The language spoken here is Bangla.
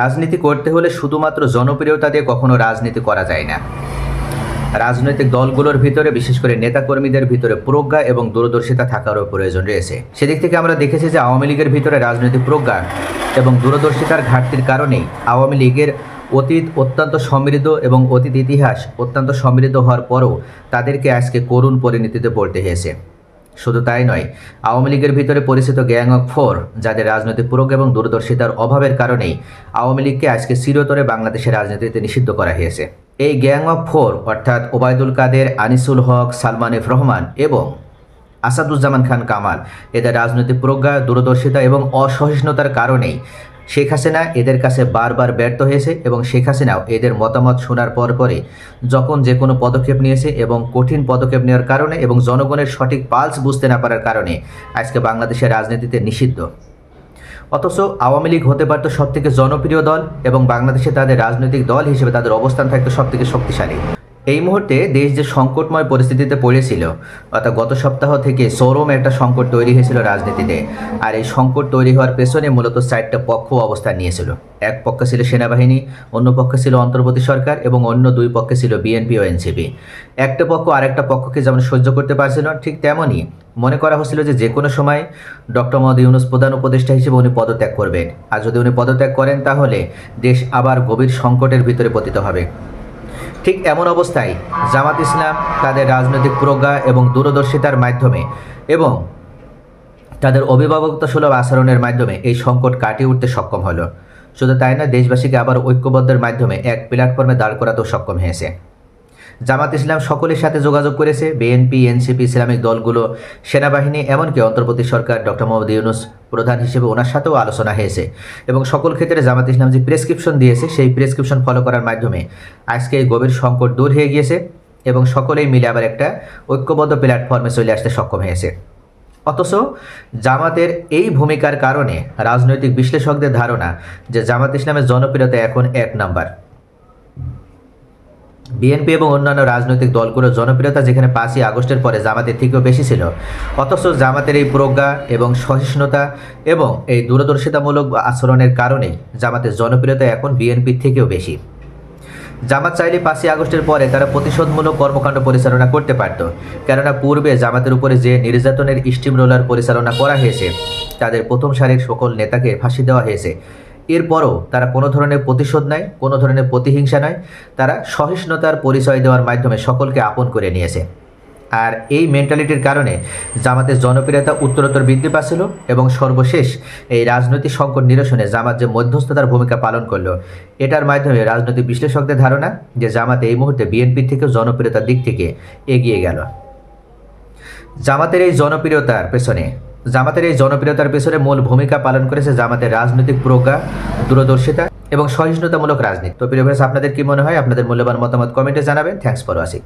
রাজনীতি করতে হলে শুধুমাত্র জনপ্রিয়তা দিয়ে কখনো রাজনীতি করা যায় না। রাজনৈতিক দলগুলোর ভিতরে, বিশেষ করে নেতাকর্মীদের ভিতরে প্রজ্ঞা এবং দূরদর্শিতা থাকারও প্রয়োজন রয়েছে। সেদিক থেকে আমরা দেখেছি যে আওয়ামী লীগের ভিতরে রাজনৈতিক প্রজ্ঞা এবং দূরদর্শিতার ঘাটতির কারণেই আওয়ামী লীগের অতীত অত্যন্ত সমৃদ্ধ এবং অতীত ইতিহাস অত্যন্ত সমৃদ্ধ হওয়ার পরও তাদেরকে আজকে করুণ পরিণতিতে পড়তে হয়েছে। শুধু তাই নয়, আওয়ামী লীগের ভিতরে পরিচিত গ্যাং অফ ফোর, যাদের রাজনৈতিক প্রজ্ঞা এবং দূরদর্শিতার অভাবের কারণেই আওয়ামী লীগকে আজকে চিরতরে বাংলাদেশের রাজনীতিতে নিষিদ্ধ করা হয়েছে। এই গ্যাং অফ ফোর, অর্থাৎ ওবায়দুল কাদের, আনিসুল হক, সালমান এফ রহমান এবং আসাদুজ্জামান খান কামাল, এদের রাজনৈতিক প্রজ্ঞা দূরদর্শিতা এবং অসহিষ্ণুতার কারণেই শেখ হাসিনা এদের কাছে বারবার ব্যর্থ হয়েছে এবং শেখ হাসিনাও এদের মতামত শোনার পর পরে যখন যে কোনো পদক্ষেপ নিয়েছে এবং কঠিন পদক্ষেপ নেওয়ার কারণে এবং জনগণের সঠিক পালস বুঝতে না পারার কারণে আজকে বাংলাদেশের রাজনীতিতে নিষিদ্ধ। অথচ আওয়ামী লীগ হতে পারত সব থেকে জনপ্রিয় দল এবং বাংলাদেশে তাদের রাজনৈতিক দল হিসেবে তাদের অবস্থান থাকতো সব থেকে শক্তিশালী। এই মুহূর্তে দেশ যে সংকটময় পরিস্থিতিতে পড়েছিল, অর্থাৎ গত সপ্তাহ থেকে চরম একটা সংকট তৈরি হয়েছিল রাজনীতিতে। আর এই সংকট তৈরি হওয়ার পেছনে মূলত চারটা পক্ষ অবস্থান নিয়েছিল। এক পক্ষে ছিল সেনাবাহিনী, অন্য পক্ষে ছিল অন্তর্বর্তী সরকার এবং অন্য দুই পক্ষে ছিল বিএনপি ও এনসিপি একটা পক্ষ আরেকটা পক্ষকে যেমন সহ্য করতে পারছিল, ঠিক তেমনই মনে করা হচ্ছিল যে যে কোনো সময় ডক্টর মোহাম্মদ ইউনুস প্রধান উপদেষ্টা হিসেবে উনি পদত্যাগ করবেন। আর যদি উনি পদত্যাগ করেন, তাহলে দেশ আবার গভীর সংকটের ভিতরে পতিত হবে। ঠিক এমন অবস্থায় জামাত ইসলাম তাদের রাজনৈতিক প্রজ্ঞা এবং দূরদর্শিতার মাধ্যমে এবং তাদের অভিভাবকতা সুলভ আচরণের মাধ্যমে এই সংকট কাটিয়ে উঠতে সক্ষম হলো। শুধু তাই না দেশবাসীকে আবার ঐক্যবদ্ধের মাধ্যমে এক প্ল্যাটফর্মে দাঁড় করাতেও সক্ষম হয়েছে। জামাত ইসলাম সকলের সাথে যোগাযোগ করেছে। বিএনপি, এনসিপি, ইসলামিক দলগুলো, সেনাবাহিনী, এমনকি অন্তর্বর্তী সরকার ডক্টর মোহাম্মদ ইউনুস প্রধান হিসেবে ওনার সাথেও আলোচনা হয়েছে। এবং সকল ক্ষেত্রে জামাত ইসলাম যে প্রেসক্রিপশন দিয়েছে, সেই প্রেসক্রিপশন ফলো করার মাধ্যমে আজকে এই গভীর সংকট দূর হয়ে গিয়েছে এবং সকলেই মিলে আবার একটা ঐক্যবদ্ধ প্ল্যাটফর্মে চলে আসতে সক্ষম হয়েছে। অথচ জামাতের এই ভূমিকার কারণে রাজনৈতিক বিশ্লেষকদের ধারণা যে জামাত ইসলামের জনপ্রিয়তা এখন এক নাম্বার। বিএনপি এবং অন্যান্য রাজনৈতিক দলগুলোর জনপ্রিয়তা যেখানে পাঁচই আগস্টের পরে জামাতের থেকেও বেশি ছিল। অথচ জামাতের এই প্রজ্ঞা এবং সহিষ্ণুতা এবং এই দূরদর্শিতামূলক আচরণের কারণে জামাতের জনপ্রিয়তা এখন বিএনপির থেকেও বেশি। জামাত চাইলে পাঁচই আগস্টের পরে তারা প্রতিশোধমূলক কর্মকাণ্ড পরিচালনা করতে পারত। কেননা পূর্বে জামাতের উপরে যে নির্যাতনের স্টিম রোলার পরিচালনা করা হয়েছে, তাদের প্রথম সারির সকল নেতাকে ফাঁসি দেওয়া হয়েছে। এরপরও তারা কোনো ধরনের প্রতিশোধ নেয় কোনো ধরনের প্রতিহিংসা নয় তারা সহিষ্ণুতার পরিচয় দেওয়ার মাধ্যমে সকলকে আপন করে নিয়েছে। আর এই মেন্টালিটির কারণে জামাতের জনপ্রিয়তা উত্তরোত্তর বৃদ্ধি পাচ্ছিল এবং সর্বশেষ এই রাজনৈতিক সংকট নিরসনে জামাত যে মধ্যস্থতার ভূমিকা পালন করল, এটার মাধ্যমে রাজনৈতিক বিশ্লেষকদের ধারণা যে জামাত এই মুহূর্তে বিএনপির থেকেও জনপ্রিয়তার দিক থেকে এগিয়ে গেল। জামাতের এই জনপ্রিয়তার পেছনে জামাতের এই জনপ্রিয়তার পেছনে মূল ভূমিকা পালন করেছে জামাতের রাজনৈতিক প্রজ্ঞা, দূরদর্শিতা এবং সহিষ্ণুতামূলক রাজনীতি। তো প্রিয় আপনাদের কি মনে হয়? আপনাদের মূল্যবান মতামত কমেন্টে জানাবেন। Thanks for watching